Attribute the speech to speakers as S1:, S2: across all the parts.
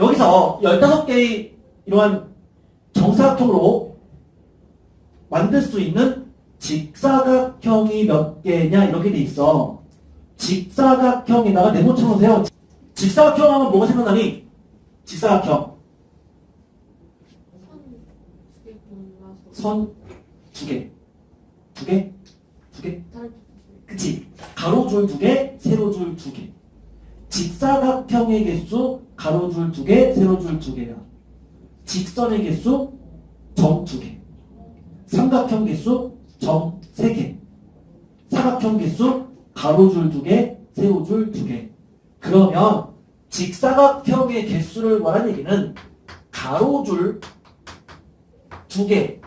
S1: 여기서 15개의 이러한 정사각형으로 만들 수 있는 직사각형이 몇 개냐 이렇게 돼 있어. 직사각형에다가 네모 쳐놓으세요. 직사각형 하면 뭐가 생각나니? 직사각형.
S2: 선 두 개.
S1: 두 개? 두 개? 그치? 가로줄 두 개, 세로줄 두 개. 직사각형의 개수 가로줄 두 개, 세로줄 두 개야. 직선의 개수 점 두 개. 삼각형 개수 점 세 개. 사각형 개수 가로줄 두 개, 세로줄 두 개. 그러면 직사각형의 개수를 말하는 얘기는 가로줄 두 개,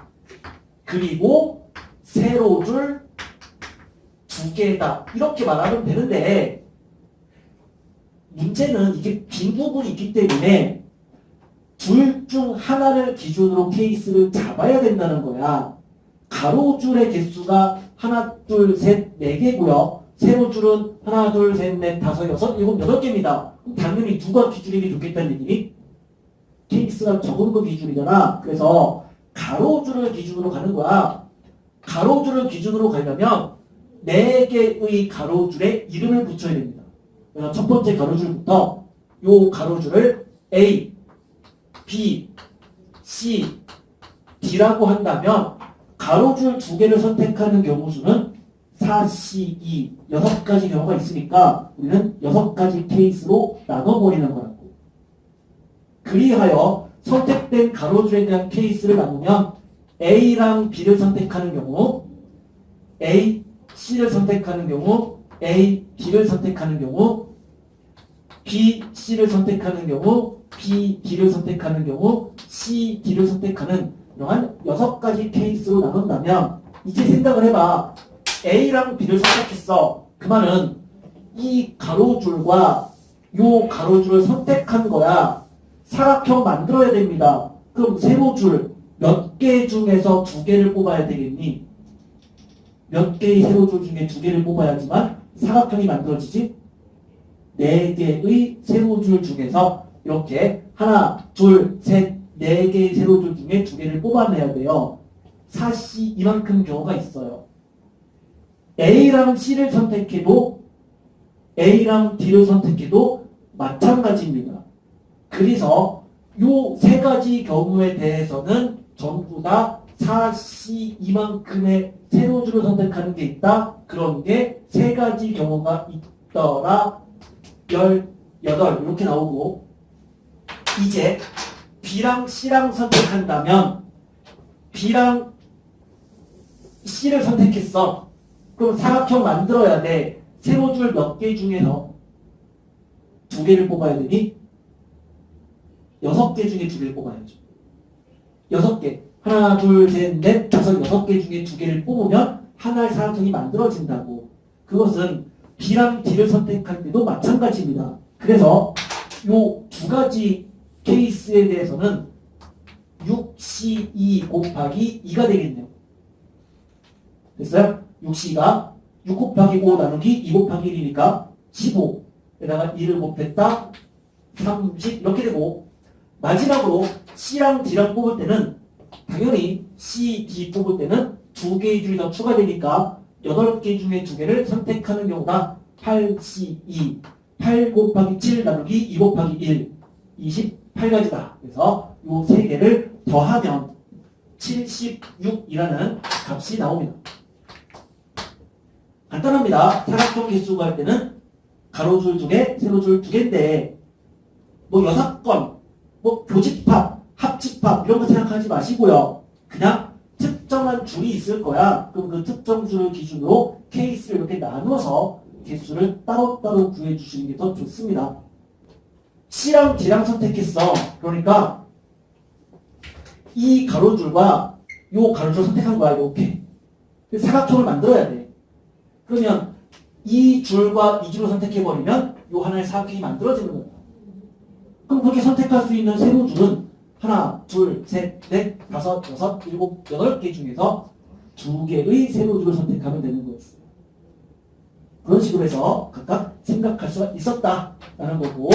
S1: 그리고 세로줄 두 개다. 이렇게 말하면 되는데, 문제는 이게 빈 부분이 있기 때문에, 둘 중 하나를 기준으로 케이스를 잡아야 된다는 거야. 가로줄의 개수가 하나, 둘, 셋, 네 개고요. 세로줄은 하나, 둘, 셋, 넷, 다섯, 여섯, 일곱, 여덟 개입니다. 그럼 당연히 누가 기준이 좋겠다는 얘기니? 케이스가 적은 거 기준이잖아. 그래서 가로줄을 기준으로 가는 거야. 가로줄을 기준으로 가려면 네 개의 가로줄에 이름을 붙여야 됩니다. 그래서 첫 번째 가로줄부터 요 가로줄을 A, B, C, D라고 한다면 가로줄 두 개를 선택하는 경우 수는 4, C, 2, 여섯 가지 경우가 있으니까 우리는 여섯 가지 케이스로 나눠버리는 거라고. 그리하여 선택된 가로줄에 대한 케이스를 나누면 A랑 B를 선택하는 경우 A, C를 선택하는 경우 A, B를 선택하는 경우 B, C를 선택하는 경우 B, D를 선택하는 경우 C, D를 선택하는 이러한 여섯 가지 케이스로 나눈다면 이제 생각을 해봐. A랑 B를 선택했어. 그 말은 이 가로줄과 요 가로줄을 선택한 거야. 사각형 만들어야 됩니다. 그럼 세로줄 몇 개 중에서 두 개를 뽑아야 되겠니? 몇 개의 세로줄 중에 두 개를 뽑아야지만 사각형이 만들어지지? 네 개의 세로줄 중에서 이렇게 하나, 둘, 셋, 네 개의 세로줄 중에 두 개를 뽑아내야 돼요. 사시 이만큼 경우가 있어요. A랑 C를 선택해도 A랑 D를 선택해도 마찬가지입니다. 그래서 요 세 가지 경우에 대해서는 전부 다 4C 이만큼의 세로줄을 선택하는 게 있다. 그런 게 세 가지 경우가 있더라. 18 이렇게 나오고 이제 B랑 C랑 선택한다면 B랑 C를 선택했어. 그럼 사각형 만들어야 돼. 세로 줄 몇 개 중에서 두 개를 뽑아야 되니? 여섯 개 중에 두 개를 뽑아야죠. 여섯 개. 하나, 둘, 셋, 넷, 다섯, 여섯 개 중에 두 개를 뽑으면 하나의 사각형이 만들어진다고. 그것은 B랑 D를 선택할 때도 마찬가지입니다. 그래서 요 두 가지 케이스에 대해서는 6C2 곱하기 2가 되겠네요. 됐어요? 6C가 6 곱하기 5 나누기 2 곱하기 1이니까 15에다가 2를 곱했다 30 이렇게 되고 마지막으로 C랑 D랑 뽑을 때는 당연히 C, D 뽑을 때는 두 개의 줄이 더 추가되니까 8개 중에 두 개를 선택하는 경우가 8, C, 2 8 곱하기 7 나누기 2 곱하기 1 28가지다. 그래서 이 세 개를 더하면 76이라는 값이 나옵니다. 간단합니다. 사각형 개수 구할 때는 가로줄 두 개, 세로줄 두 개인데 뭐 여사건, 뭐 교집합, 합집합 이런 거 생각하지 마시고요. 그냥 특정한 줄이 있을 거야. 그럼 그 특정 줄을 기준으로 케이스를 이렇게 나눠서 개수를 따로따로 구해주시는 게 더 좋습니다. C랑 D랑 선택했어. 그러니까 이 가로줄과 요 가로줄 선택한 거야. 이렇게. 사각형을 만들어야 돼. 그러면 이 줄과 이 줄을 선택해버리면 요 하나의 사각형이 만들어지는 거야. 그럼 그렇게 선택할 수 있는 세로 줄은 하나, 둘, 셋, 넷, 다섯, 여섯, 일곱, 여덟 개 중에서 두 개의 세로줄을 선택하면 되는 거였어요. 그런 식으로 해서 각각 생각할 수가 있었다라는 거고